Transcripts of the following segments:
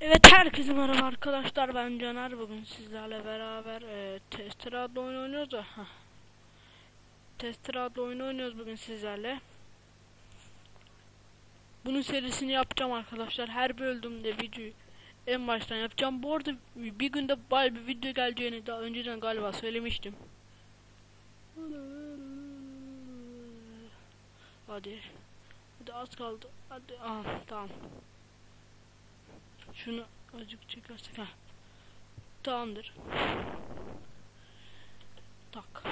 Evet herkese merhaba arkadaşlar. Ben Caner. Bugün sizlerle beraber e, Tester adlı oyun oynuyoruz da heh. Tester adlı oyun oynuyoruz bugün sizlerle. Bunun serisini yapacağım arkadaşlar. Her bölümde videoyu en baştan yapacağım. Bu arada bir günde bay bir video geleceğini daha önceden galiba söylemiştim. Hadi. Hadi az kaldı. Hadi ah tamam şunu azıcık çekersek ha. Tamamdır. Tak.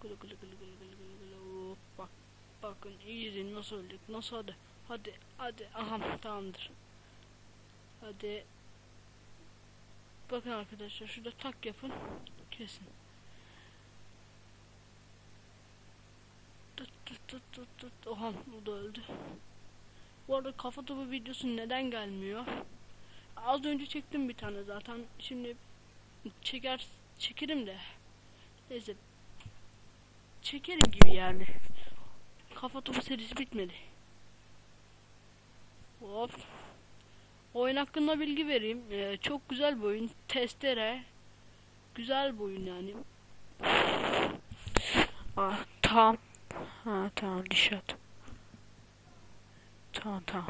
Gılı gılı gılı gılı gılı gılı gılı. Hop, Bak. Bakın iyi nasıl öldük. Nasıl hadi. Hadi. Hadi. Aha tamamdır. Hadi. Bakın arkadaşlar şurada tak yapın. Kesin. Tut tut tut tut tut. Oha o da öldü. Bu arada kafa topu videosu neden gelmiyor? Az önce çektim bir tane zaten. Şimdi çeker çekerim de. Neyse. Çekerim gibi yani. Kafa topu serisi bitmedi. Hop. Oyun hakkında bilgi vereyim. Ee, çok güzel bir oyun. Testere. Güzel bir oyun yani. Ah tamam. Ha tamam dişat. Tamam tamam.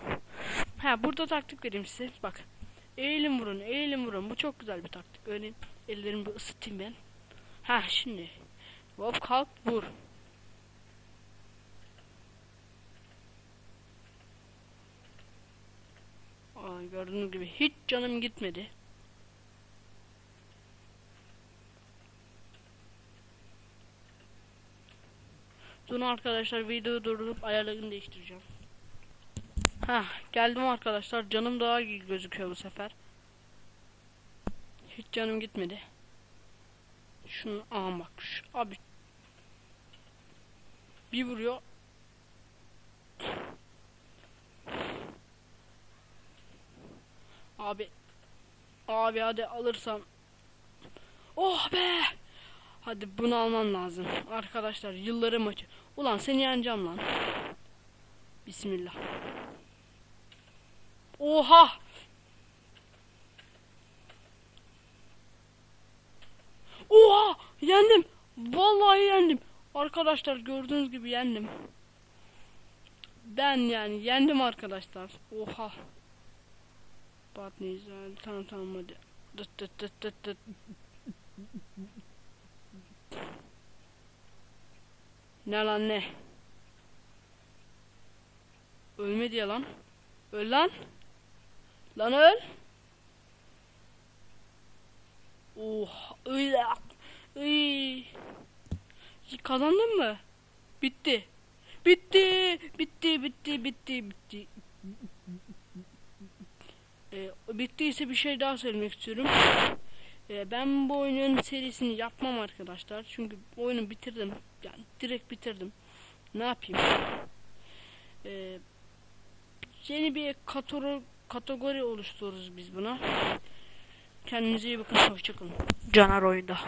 Ha burada taktik vereyim size. Bak. Eğilin vurun, eğilin vurun. Bu çok güzel bir taktik. Öyle ellerimi ısıtayım ben. Ha şimdi. Hop kalk vur. Aa, gördüğünüz gibi hiç canım gitmedi. Dur arkadaşlar videoyu durdurup ayarlarını değiştireceğim. Ha geldim arkadaşlar. Canım daha iyi gözüküyor bu sefer. Hiç canım gitmedi. Şunu aha bak şu, abi bir vuruyor. Abi abi hadi alırsam Oh be Hadi bunu almam lazım Arkadaşlar yılları maçı Ulan seni yeneceğim lan Bismillah Oha! Oha! Yendim. Vallahi yendim. Arkadaşlar gördüğünüz gibi yendim. Ben yani yendim arkadaşlar. Oha. Batniyiz yani. Tamam tamam hadi. Dıt dıt dıt dıt dıt. Ne lan ne? Ölmedi ya lan. Öl lan. Lan öl. Oh. Kazandın mı? Bitti. Bitti. Bitti, bitti, bitti, bitti. Ee, bittiyse bir şey daha söylemek istiyorum. Ee, ben bu oyunun serisini yapmam arkadaşlar. Çünkü oyunu bitirdim. Yani direkt bitirdim. Ne yapayım? Ee, yeni bir katalog kategori oluştururuz biz buna. Kendinize iyi bakın. Hoşçakalın. Caner oyunda.